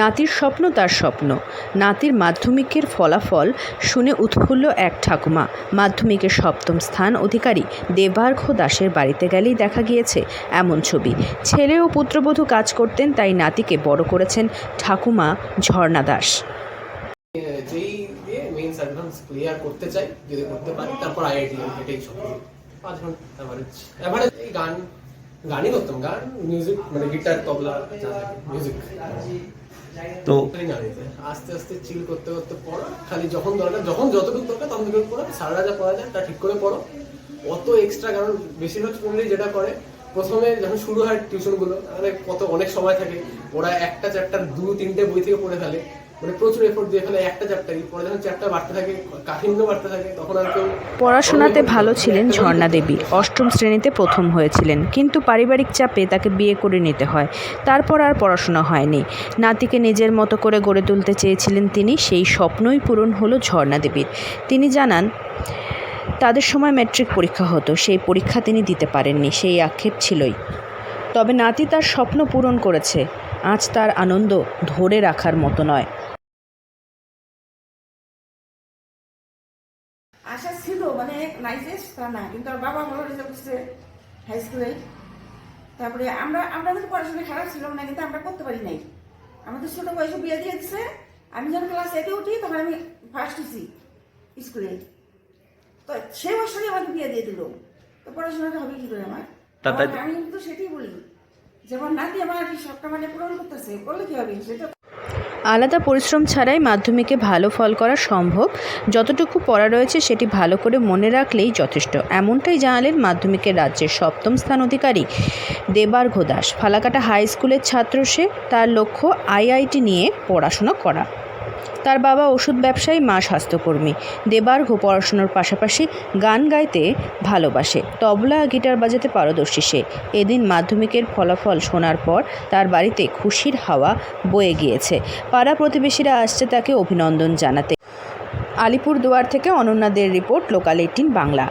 নাতির স্বপ্ন তার স্বপ্ন। নাতির মাধ্যমিকের ফলাফল শুনে উৎফুল্ল এক ঠাকুমা। মাধ্যমিকের সপ্তম স্থান অধিকারী দেবার্ঘ দাসের বাড়িতে গেলেই দেখা গিয়েছে এমন ছবি। ছেলে ও পুত্রবধূ কাজ করতেন, তাই নাতিকে বড় করেছেন ঠাকুমা ঝর্ণা দাস। তারপর গানই করতাম। গান মিউজিক মানে গিটার তবলা মিউজিক তো আস্তে আস্তে চিল করতে করতে পড়ো খালি যখন দরকার যখন যতটুকু দরকার ততটুকু পড়ো সারা যা পড়া যায় তা ঠিক করে পড়ো। অত এক্সট্রা কারণ বেশিরভাগ স্টুডেন্টই যেটা করে প্রথমে যখন শুরু হয় টিউশনগুলো তাহলে কত অনেক সময় থাকে ওরা একটা চ্যাপ্টার দু তিনটে বই থেকে পড়ে ফেলে। মানে প্রচুর এফোর্ট দিয়ে ফেলে একটা পরে যখন বাড়তে থাকে কাঠিন্য বাড়তে থাকে, তখন আর কেউ পড়াশোনাতে ভালো ছিলেন ঝর্ণা দেবী। অষ্টম শ্রেণীতে প্রথম হয়েছিলেন। কিন্তু পারিবারিক চাপে তাকে বিয়ে করে নিতে হয়। তারপর আর পড়াশোনা হয়নি। নাতিকে নিজের মতো করে গড়ে তুলতে চেয়েছিলেন তিনি, সেই স্বপ্নই পূরণ হলো ঝর্ণা দেবীর। তিনি জানান, তাদের সময় ম্যাট্রিক পরীক্ষা হতো। সেই পরীক্ষা তিনি দিতে পারেননি। সেই আক্ষেপ ছিলই। তবে নাতি তার স্বপ্ন পূরণ করেছে। আজ তার আনন্দ ধরে রাখার মতো নয়। মানে নাইজে তা না কিন্তু আর বাবা ভালো রেজাল্ট করছে হাই স্কুলে তারপরে আমরা আমরা কিন্তু পড়াশোনা খারাপ ছিল না কিন্তু আমরা করতে পারি নাই। আমাদের ছোট বয়সে বিয়ে দিয়ে দিচ্ছে আমি যখন ক্লাস এতে উঠি তখন আমি ফার্স্ট হচ্ছি স্কুলে তো সে বছরই আমাকে বিয়ে দিয়ে দিল। তো পড়াশোনাটা হবে কি করে আমার? আমি কিন্তু সেটাই বলি। যেমন নাতি আমার সবটা মানে পূরণ করতেছে করলে কি হবে? সেটা আলাদা পরিশ্রম ছাড়াই মাধ্যমিকে ভালো ফল করা সম্ভব। যতটুকু পড়া রয়েছে সেটি ভালো করে মনে রাখলেই যথেষ্ট। এমনটাই জানালেন মাধ্যমিকের রাজ্যের সপ্তম স্থান অধিকারী দেবার ঘোদাস ফালাকাটা হাই স্কুলের ছাত্র সে। তার লক্ষ্য আইআইটি নিয়ে পড়াশোনা করা। তার বাবা ওষুধ ব্যবসায়ী, মা স্বাস্থ্যকর্মী। দেবার্ঘ পড়াশোনার পাশাপাশি গান গাইতে ভালোবাসে। তবলা গিটার বাজাতে পারদর্শী সে। এদিন মাধ্যমিকের ফলাফল শোনার পর তার বাড়িতে খুশির হাওয়া বয়ে গিয়েছে। পাড়া প্রতিবেশীরা আসছে তাকে অভিনন্দন জানাতে। আলিপুরদুয়ার থেকে অনন্যাদের রিপোর্ট, লোকাল এইটিন বাংলা।